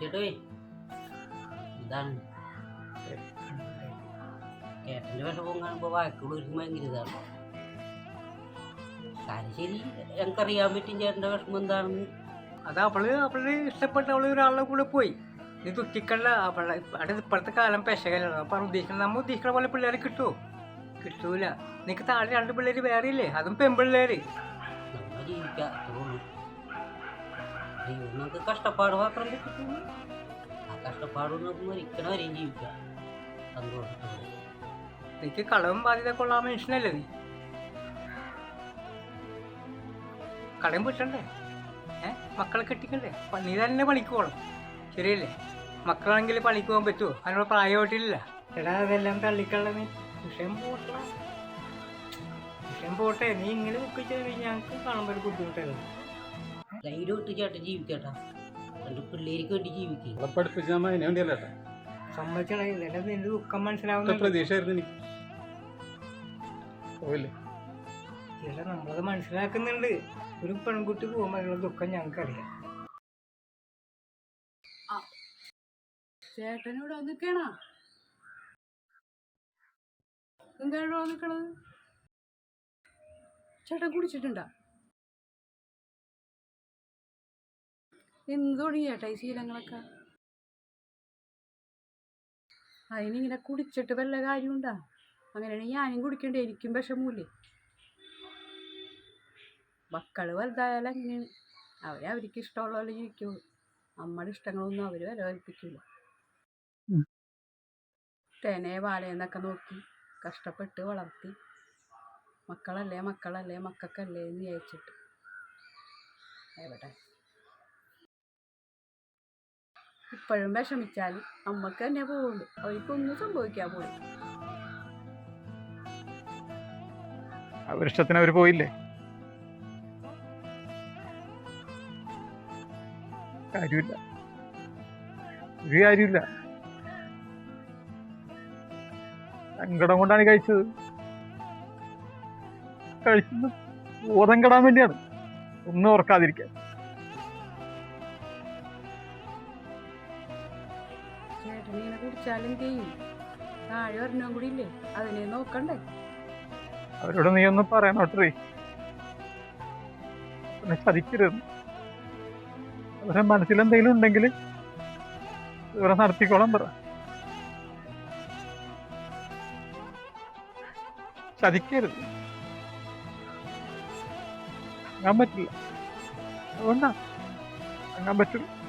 ചേട്ടേ ഇതാണ്. ചേട്ടന്റെ വിഷമം കാണുമ്പോൾ വാക്കുള്ളവർക്ക് ഭയങ്കര ഇതാണ്. കാര്യം ശരി ഞങ്ങൾക്കറിയാൻ പറ്റും ചേട്ടന്റെ വിഷമം എന്താണെന്ന്. അത് അവൾ അവൾ ഇഷ്ടപ്പെട്ട അവൾ ഒരാളുടെ കൂടെ പോയി. നീ ദുഃഖിക്കണ്ട അവളെ അവിടെ ഇപ്പോഴത്തെ കാലം പെശകലാണ് അപ്പം ഉദ്ദേശിക്കണം നമ്മൾ ഉദ്ദേശിക്കുന്ന പോലെ പിള്ളേരെ കിട്ടുമോ കിട്ടൂല. നിനക്ക് താഴെ രണ്ട് പിള്ളേര് വേറെ ഇല്ലേ അതും പെൺപിള്ളേര്. അത്രേ അയ്യോ നമുക്ക് കഷ്ടപ്പാട് മാത്രം കിട്ടുള്ളൂ ആ കഷ്ടപ്പാട് നമുക്ക് മരിക്കണവരെയും ജീവിക്കാം സന്തോഷത്തോടെ. എനിക്ക് കടവും ബാധ്യത കൊള്ളാൻ മനുഷ്യനല്ലേ നീ? കളയും പിട്ടണ്ടേ ഏ? മക്കളെ കെട്ടിക്കണ്ടേ? നീ തന്നെ പണിക്ക് പോകണം ശരിയല്ലേ? മക്കളാണെങ്കിൽ പണിക്ക് പോകാൻ പറ്റുമോ അതിനുള്ള പ്രായമായിട്ടില്ല. എടാ അതെല്ലാം തള്ളിക്കള്ള നീ വിഷയം പോട്ടെ. വിഷയം പോട്ടെ. നീ ഇങ്ങനെ ദുഃഖിച്ചു കഴിഞ്ഞാൽ ഞങ്ങൾക്ക് കാണുമ്പോൾ ഒരു ബുദ്ധിമുട്ടല്ലേ? ധൈര്യമായിട്ട് ചേട്ടൻ ജീവിക്കട്ടാ. എന്റെ പിള്ളേർക്ക് വേണ്ടി ജീവിക്കുക അവളെ പഠിപ്പിച്ച നമ്മ അതിനെ വേണ്ടിയല്ല ഏട്ടാ? സമ്മതിച്ചടാ ഇതെല്ലാം നിന്റെ ദുഃഖം ഒറ്റ മനസ്സിലാവുന്ന പ്രതീക്ഷയായിരുന്നു എനിക്ക് പോയില്ലേ? ചേട്ടാ നമ്മളത് മനസ്സിലാക്കുന്നുണ്ട്. ഒരു പെൺകുട്ടി പോകുമ്പോൾ ദുഃഖം ഞങ്ങൾക്കറിയാം. ചേട്ടനിവിടെ നിൽക്കണ എന്താണോ നിൽക്കണത് ചേട്ടൻ കുടിച്ചിട്ടുണ്ടാ? എന്ത് തുടങ്ങി ചേട്ടാ ഈ ശീലങ്ങളൊക്കെ? അതിനിങ്ങനെ കുടിച്ചിട്ട് വല്ല കാര്യമുണ്ടാ? അങ്ങനെയാണെങ്കിൽ ഞാനും കുടിക്കണ്ടേ എനിക്കും വിഷമൂല്ലേ? മക്കൾ വലുതായാലും അങ്ങനെയാണ് അവരെ അവർക്ക് ഇഷ്ടമുള്ള പോലെ ജീവിക്കുള്ളൂ നമ്മുടെ ഇഷ്ടങ്ങളൊന്നും അവർ വില കൽപ്പിക്കില്ല. തേനെ നോക്കി കഷ്ടപ്പെട്ട് വളർത്തി. മക്കളല്ലേ മക്കളല്ലേ മക്കൾക്കല്ലേ എന്ന് വിചാരിച്ചിട്ട്. എവിടെ? ഇപ്പോഴും വിഷമിച്ചാൽ അമ്മയ്ക്ക് തന്നെ പോവുള്ളൂ അവർക്കൊന്നും സംഭവിക്കാൻ പോലും. അവരിഷ്ടത്തിന് അവർ പോയില്ലേ? കാര്യമില്ല. സങ്കടം കൊണ്ടാണ് കഴിച്ചത്. കഴിച്ചത് ബോധം കെടാൻ വേണ്ടിയാണ്. ഒന്നും ഓർക്കാതിരിക്കാൻ. ചേട്ടൻ ഇങ്ങനെ കുടിച്ചാലും ചെയ്യും. താഴെ ഒരെണ്ണം കൂടി ഇല്ലേ? അതിനെ നോക്കണ്ടേ? അവരോട് നീ ഒന്ന് പറയണോട്ടേ പിന്നെ ചതിക്കരുത്. അവരുടെ മനസ്സിൽ എന്തെങ്കിലും ഉണ്ടെങ്കിൽ ഇവരെ നടത്തിക്കോളാൻ പറ. ചതിക്കരുത്. ഞാൻ പറ്റില്ല. അതുകൊണ്ടാ. അങ്ങനെ പറ്റില്ല